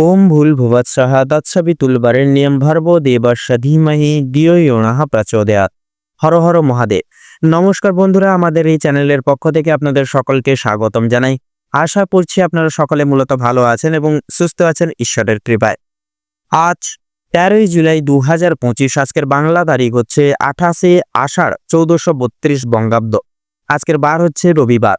ওম ভুল ভুবৎসাহ তৎসবিতুলবরেণ্যম ভর্ব দেবস্য ধীমহি দিও ইণাহ প্রচোদয়াত। হর হর মহাদেব। নমস্কার বন্ধুরা, আমাদের এই চ্যানেলের পক্ষ থেকে আপনাদের সকলকে স্বাগতম জানাই। আশা করছি আপনারা সকলে মূলত ভালো আছেন এবং সুস্থ আছেন ঈশ্বরের কৃপায়। আজ তেরোই জুলাই দু হাজার পঁচিশ, আজকের বাংলা তারিখ হচ্ছে আঠাশে আষাঢ় চৌদ্দশো বত্রিশ বঙ্গাব্দ। আজকের বার হচ্ছে রবিবার।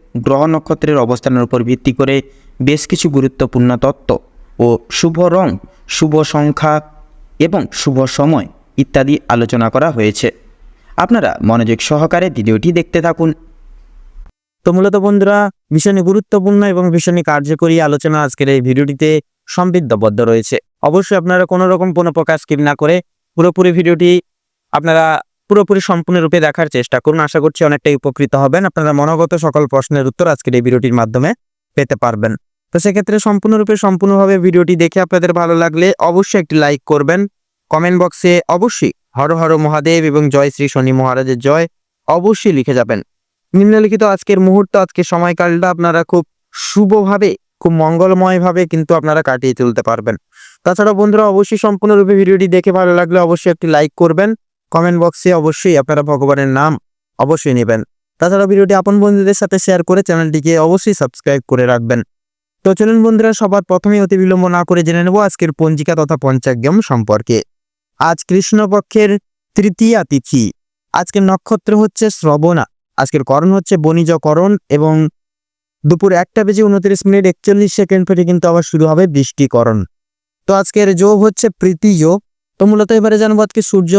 গ্রহ নক্ষত্রের অবস্থানের উপর ভিত্তি করে বেশ কিছু গুরুত্বপূর্ণ তত্ত্ব ও শুভ রং, শুভ সংখ্যা এবং শুভ সময় ইত্যাদি আলোচনা করা হয়েছে। আপনারা মনোযোগ সহকারে ভিডিওটি দেখতে থাকুন। তো মূলত বন্ধুরা ভীষণই গুরুত্বপূর্ণ এবং ভীষণই কার্যকরী আলোচনা আজকের এই ভিডিওটিতে সমৃদ্ধবদ্ধ রয়েছে। অবশ্যই আপনারা কোনো রকম কোনো প্রকার না করে পুরোপুরি ভিডিওটি আপনারা পুরোপুরি সম্পূর্ণরূপে দেখার চেষ্টা করুন। আশা করছি অনেকটাই উপকৃত হবেন। আপনারা মনোগত সকল প্রশ্নের উত্তর আজকের এই ভিডিওটির মাধ্যমে পেতে পারবেন। তো সেক্ষেত্রে সম্পূর্ণরূপে, সম্পূর্ণভাবে ভিডিওটি দেখে আপনাদের ভালো লাগলে অবশ্যই একটি লাইক করবেন। কমেন্ট বক্সে অবশ্যই হর হর মহাদেব এবং জয় শ্রী শনি মহারাজের জয় অবশ্যই লিখে যাবেন। নিম্নলিখিত আজকের মুহূর্ত, আজকের সময়কালটা আপনারা খুব শুভভাবে, খুব মঙ্গলময়ভাবে কিন্তু আপনারা কাটিয়ে তুলতে পারবেন। তাছাড়া বন্ধুরা, অবশ্যই সম্পূর্ণরূপে ভিডিওটি দেখে ভালো লাগলে অবশ্যই একটি লাইক করবেন। কমেন্ট বক্সে অবশ্যই আপনারা ভগবানের নাম অবশ্যই নেবেন। তাছাড়া ভিডিওটি আপন বন্ধুদের সাথে শেয়ার করে চ্যানেলটিকে অবশ্যই সাবস্ক্রাইব করে রাখবেন। তো চলুন বন্ধুরা, সবার প্রথমে অতি বিলম্ব না করে জেনে নেব আজকের পঞ্জিকা তথা পঞ্চাগ্যম সম্পর্কে। আজ কৃষ্ণপক্ষের তৃতীয়া তিথি। আজকের নক্ষত্র হচ্ছে শ্রবণা। আজকের করণ হচ্ছে বণিজকরণ এবং দুপুর একটা বেজে উনত্রিশ মিনিট একচল্লিশ সেকেন্ড থেকে কিন্তু আবার শুরু হবে বৃষ্টিকরণ। তো আজকের যোগ হচ্ছে প্রীতি যোগ। তো মূলত এবারে জানব আজকে সূর্য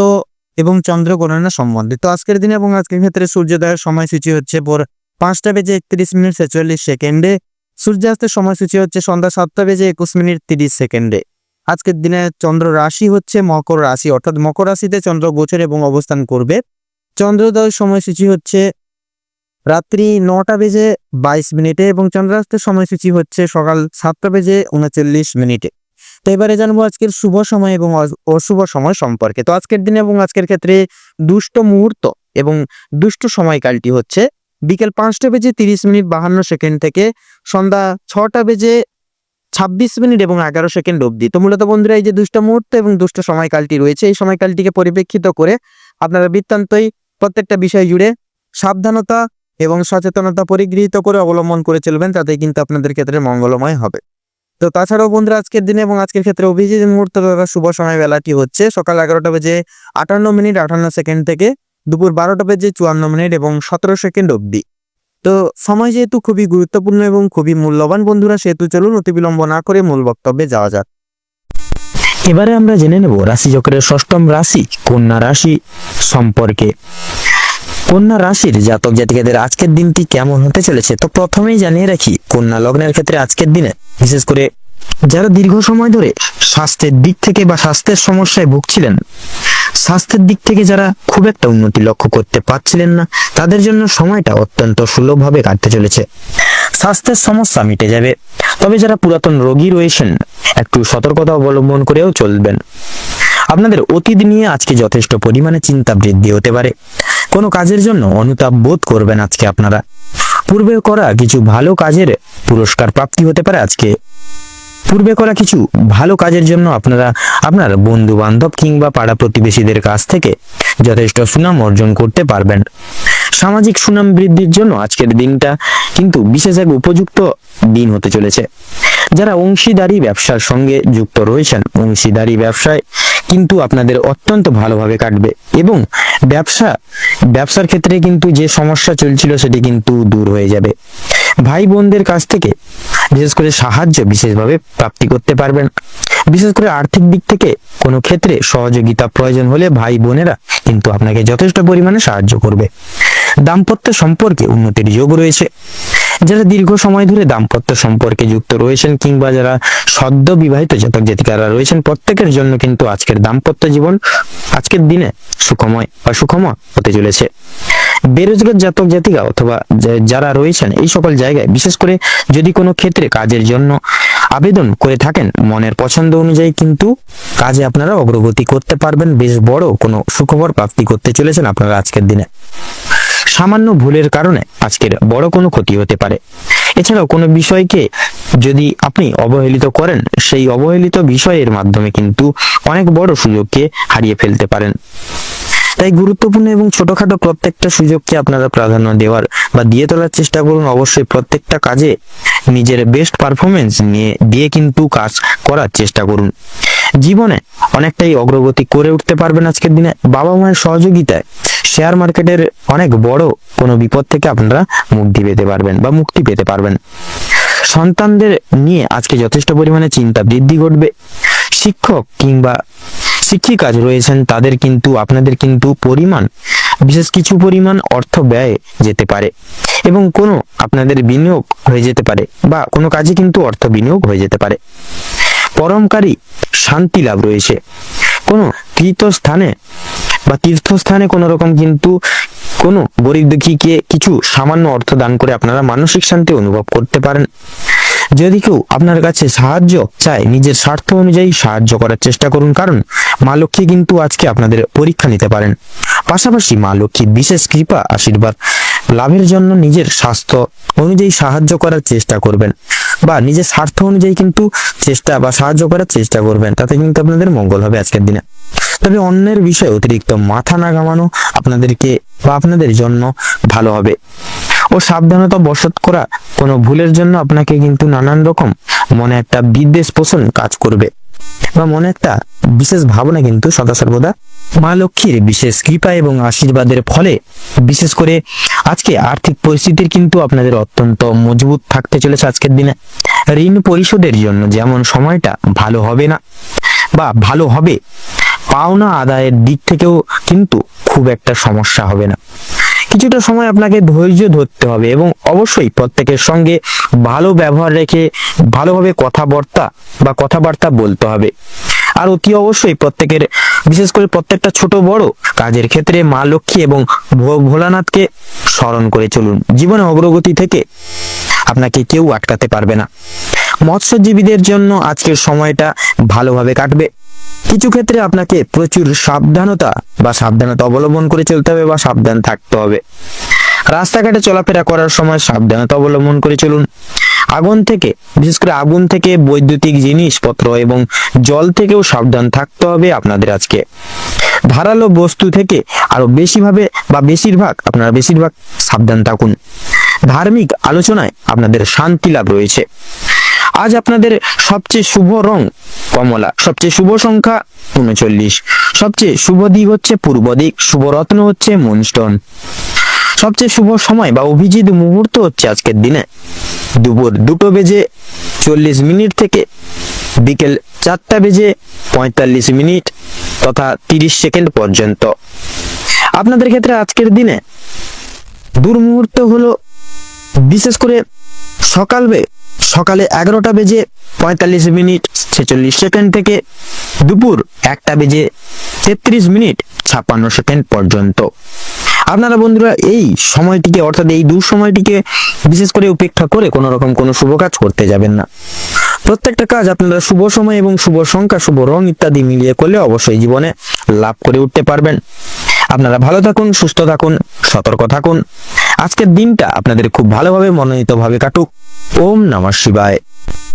এবং চন্দ্র গণনা সম্বন্ধে তো আজকের দিনে এবং আজকের ক্ষেত্রে সূর্যোদয়ের সময়সূচি হচ্ছে ভোর পাঁচটা বেজে একত্রিশ মিনিট ছেচল্লিশ সেকেন্ডে। সূর্যাস্তের সময়সূচি হচ্ছে সন্ধ্যা সাতটা বেজে একুশ মিনিট তিরিশ সেকেন্ডে। আজকের দিনে চন্দ্র রাশি হচ্ছে মকর রাশি, অর্থাৎ মকর রাশিতে চন্দ্র গোচর এবং অবস্থান করবে। চন্দ্রোদয় সময়সূচি হচ্ছে রাত্রি নটা বেজে বাইশ মিনিটে এবং চন্দ্রাস্তের সময়সূচি হচ্ছে সকাল সাতটা বেজে উনচল্লিশ মিনিটে। তো এবারে জানব আজকের শুভ সময় এবং অশুভ সময় সম্পর্কে। তো আজকের দিনে এবং আজকের ক্ষেত্রে দুষ্ট মুহূর্ত এবং দুষ্ট সময়কালটি হচ্ছে বিকেল পাঁচটা বেজে তিরিশ মিনিট বাহান্ন সেকেন্ড থেকে সন্ধ্যা ছটা বেজে ছাব্বিশ মিনিট এবং এগারো সেকেন্ড অবধি। তো মূলত বন্ধুরা, এই যে দুষ্ট মুহূর্ত এবং দুষ্ট সময়কালটি রয়েছে, এই সময়কালটিকে পরিপ্রেক্ষিত করে আপনারা বৃত্তান্তই প্রত্যেকটা বিষয় জুড়ে সাবধানতা এবং সচেতনতা পরিগৃহীত করে অবলম্বন করে চলবেন তাতে কিন্তু আপনাদের ক্ষেত্রে মঙ্গলময় হবে। তো তাছাড়াও বন্ধুরা, আজকের দিনে এবং আজকের ক্ষেত্রে অভিজিৎ মুহূর্ত তথা শুভ সময় বেলাটি হচ্ছে সকাল এগারোটা বেজে আটান্ন মিনিট আটান্ন সেকেন্ড থেকে দুপুর বারোটা বেজে চুয়ান্ন মিনিট এবং সতেরো সেকেন্ড অবধি। তো সময় যেহেতু খুবই গুরুত্বপূর্ণ এবং খুবই মূল্যবান বন্ধুরা, সেহেতু চলুন অতি বিলম্ব না করে মূল বক্তব্যে যাওয়া যাক। এবারে আমরা জেনে নেব রাশি চক্রের ষষ্ঠম রাশি কন্যা রাশি সম্পর্কে। কন্যা রাশির জাতক জাতিকাদের আজকের দিনটি কেমন হতে চলেছে? তো প্রথমেই জানিয়ে রাখি, কন্যা লগ্নের ক্ষেত্রে আজকের দিনে বিশেষ করে যারা দীর্ঘ সময় ধরে স্বাস্থ্যের দিক থেকে বা স্বাস্থ্যের সমস্যায় ভুগছিলেন, স্বাস্থ্যের দিক থেকে যারা খুব একটা উন্নতি লক্ষ্য করতে পারছিলেন না, তাদের জন্য সময়টা অত্যন্ত সুলভভাবে কাটতে চলেছে। স্বাস্থ্যের সমস্যা মিটে যাবে, তবে যারা পুরাতন রোগী রয়েছেন, একটু সতর্কতা অবলম্বন করেও চলবেন। আপনাদের অতীত নিয়ে আজকে যথেষ্ট পরিমাণে চিন্তা বৃদ্ধি হতে পারে। কোনো কাজের জন্য অনুতাপ বোধ করবেন আজকে আপনারা। পূর্বে করা কিছু ভালো কাজের পুরস্কার প্রাপ্তি হতে পারে আজকে। পূর্বে করা কিছু ভালো কাজের জন্য আপনারা আপনার বন্ধু বান্ধব কিংবা পাড়া প্রতিবেশীদের কাছ থেকে যথেষ্ট সুনাম অর্জন করতে পারবেন। সামাজিক সুনাম বৃদ্ধির জন্য আজকের দিনটা কিন্তু বিশেষ এক উপযুক্ত দিন হতে চলেছে। যারা অংশীদারি ব্যবসার সঙ্গে যুক্ত রয়েছেন, অংশীদারি ব্যবসায় কিন্তু আপনাদের অত্যন্ত ভালোভাবে কাটবে এবং ব্যবসা, ব্যবসার ক্ষেত্রে কিন্তু যে সমস্যা চলছিল সেটি কিন্তু দূর হয়ে যাবে। ভাই বোনদের কাছ থেকে বিশেষ করে সাহায্য বিশেষভাবে প্রাপ্তি করতে পারবেন। বিশেষ করে আর্থিক দিক থেকে কোনো ক্ষেত্রে সহযোগিতা প্রয়োজন হলে ভাই বোনেরা কিন্তু আপনাকে যথেষ্ট পরিমাণে সাহায্য করবে। দাম্পত্য সম্পর্কে উন্নতির যোগ রয়েছে। যারা দীর্ঘ সময় ধরে দাম্পত্য সম্পর্কে যুক্ত রয়েছেন কিংবা যারা সদ্য বিবাহিত জাতক জাতিকারা রয়েছেন, প্রত্যেকের জন্য কিন্তু আজকের দাম্পত্য জীবন আজকের দিনে সুখময় বা সুখময় হতে চলেছে। বেরোজগার জাতক জাতিকা অথবা যারা রয়েছেন এই সকল জায়গায়, বিশেষ করে যদি কোনো ক্ষেত্রে কাজের জন্য আবেদন করে থাকেন, মনের পছন্দ অনুযায়ী কিন্তু কাজে আপনারা অগ্রগতি করতে পারবেন। বেশ বড় কোনো সুখবর প্রাপ্তি করতে চলেছেন আপনারা আজকের দিনে। সামান্য ভুলের কারণে আজকের বড় কোনো ক্ষতি হতে পারে। এছাড়াও কোনো বিষয়কে যদি আপনি অবহেলিত করেন, সেই অবহেলিত বিষয়ের মাধ্যমে কিন্তু অনেক বড় সুযোগকে হারিয়ে ফেলতে পারেন। তাই গুরুত্বপূর্ণ এবং ছোটখাটো প্রত্যেকটা সুযোগকে আপনারা প্রাধান্য দেওয়ার বা দিয়ে তোলার চেষ্টা করুন। অবশ্যই প্রত্যেকটা কাজে নিজের বেস্ট পারফরমেন্স নিয়ে, দিয়ে কিন্তু কাজ করার চেষ্টা করুন। জীবনে অনেকটাই অগ্রগতি করে উঠতে পারবেন আজকের দিনে বাবা মায়ের সহযোগিতায়। শেয়ার মার্কেটের অনেক বড় কোনো বিপদ থেকে আপনারা মুক্তি পেতে পারবেন বা মুক্তি পেতে পারবেন। সন্তানদের নিয়ে আজকে যথেষ্ট পরিমাণে চিন্তা বৃদ্ধি ঘটবে। শিক্ষক কিংবা শিক্ষিকা রয়েছেন, তাদের কিন্তু, আপনাদের কিন্তু পরিমাণ, বিশেষ কিছু পরিমাণ অর্থ ব্যয় যেতে পারে এবং কোনো আপনাদের বিনিয়োগ হয়ে যেতে পারে বা কোনো কাজে কিন্তু অর্থ বিনিয়োগ হয়ে যেতে পারে। পরমকারী শান্তি লাভ রয়েছে। কোনো তীর্থস্থানে বা তীর্থস্থানে কোনো রকম কিন্তু কোনো গরিব দুঃখীকে কিছু সামান্য অর্থ দান করে আপনারা মানসিক শান্তি অনুভব করতে পারেন। যদি কেউ আপনার কাছে সাহায্য চায়, নিজের স্বার্থ অনুযায়ী সাহায্য করার চেষ্টা করুন, কারণ মা লক্ষ্মী কিন্তু আজকে আপনাদের পরীক্ষা নিতে পারেন। পাশাপাশি মা লক্ষ্মীর বিশেষ কৃপা, আশীর্বাদ, লাভের জন্য নিজের স্বাস্থ্য অনুযায়ী সাহায্য করার চেষ্টা করবেন। বা নিজের স্বার্থ অনুযায়ী কিন্তু চেষ্টা বা সাহায্য করার চেষ্টা করবেন। তাতে কিন্তু আপনাদের মঙ্গল হবে আজকের দিনে। তবে অন্যের বিষয়ে অতিরিক্ত মাথা না ঘামানো আপনাদেরকে বা আপনাদের জন্য ভালো হবে। ও সাবধানতা বশত করা কোনো ভুলের জন্য আপনাকে কিন্তু নানান রকম মনে একটা বিদ্বেষ পোষণ কাজ করবে। বা মনে একটা বিশেষ ভাবনা কিন্তু সদা সর্বদা মা লক্ষ্মীর বিশেষ কৃপা এবং আশীর্বাদের ফলে, বিশেষ করে আজকে আর্থিক পরিস্থিতির কিন্তু আপনাদের অত্যন্ত মজবুত থাকতে চলেছে আজকের দিনে। ঋণ পরিশোধের জন্য যেমন সময়টা ভালো হবে না বা ভালো হবে, পাওনা আদায়ের দিক থেকেও কিন্তু খুব একটা সমস্যা হবে না। কিছুটা সময় আপনাকে ধৈর্য ধরতে হবে এবং অবশ্যই প্রত্যেকের সঙ্গে ভালো ব্যবহার রেখে ভালোভাবে কথাবার্তা বা কথাবার্তা বলতে হবে। আর অতি অবশ্যই প্রত্যেকের বিশেষ করে প্রত্যেকটা ছোট বড় কাজের ক্ষেত্রে মা লক্ষ্মী এবং ভোলানাথকে স্মরণ করে চলুন। জীবনে অগ্রগতি থেকে আপনাকে কেউ আটকাতে পারবে না। মৎস্যজীবীদের জন্য আজকের সময়টা ভালোভাবে কাটবে। কিছু ক্ষেত্রে আপনাকে প্রচুর সাবধানতা বা সাবধানতা অবলম্বন করে চলতে হবে বা সাবধান থাকতে হবে। রাস্তাঘাটে চলাফেরা করার সময় সাবধানতা অবলম্বন করে চলুন। আগুন থেকে, বিশেষ করে আগুন থেকে বৈদ্যুতিক জিনিসপত্র এবং জল থেকেও সাবধান থাকতে হবে আপনাদের আজকে। ধারালো বস্তু থেকে আরও বেশিভাবে বা বেশিরভাগ, আপনারা বেশিরভাগ সাবধান থাকুন। ধার্মিক আলোচনায় আপনাদের শান্তি লাভ রয়েছে। আজ আপনাদের সবচেয়ে শুভ রং কমলা, সবচেয়ে শুভ সংখ্যা উনচল্লিশ, সবচেয়ে শুভ দিক হচ্ছে পূর্ব দিক, শুভ রত্ন হচ্ছে মুনস্টোন। সবচেয়ে শুভ সময় বা অভিজিৎ মুহূর্ত হচ্ছে আজকের দিনে। দুপুর দুটো বেজে চল্লিশ মিনিট থেকে বিকেল চারটা বেজে পঁয়তাল্লিশ মিনিট তথা তিরিশ সেকেন্ড পর্যন্ত। আপনাদের ক্ষেত্রে আজকের দিনে দুর্মুহূর্ত হলো বিশেষ করে সকাল সকালে এগারোটা বেজে পঁয়তাল্লিশ মিনিট ছেচল্লিশ সেকেন্ড থেকে দুপুর একটা বেজে তেত্রিশ মিনিট ছাপ্পান্ন সেকেন্ড পর্যন্ত। আপনারা বন্ধুরা এই সময়টিকে, অর্থাৎ এই দু সময়টিকে বিশেষ করে উপেক্ষা করে কোনো রকম কোনো শুভ কাজ করতে যাবেন না। প্রত্যেকটা কাজ আপনারা শুভ সময় এবং শুভ সংখ্যা, শুভ রং ইত্যাদি মিলিয়ে করলে অবশ্যই জীবনে লাভ করে উঠতে পারবেন। আপনারা ভালো থাকুন, সুস্থ থাকুন, সতর্ক থাকুন। আজকের দিনটা আপনাদের খুব ভালোভাবে মনোনীতভাবে কাটুক। ওম নমঃ শিবায়।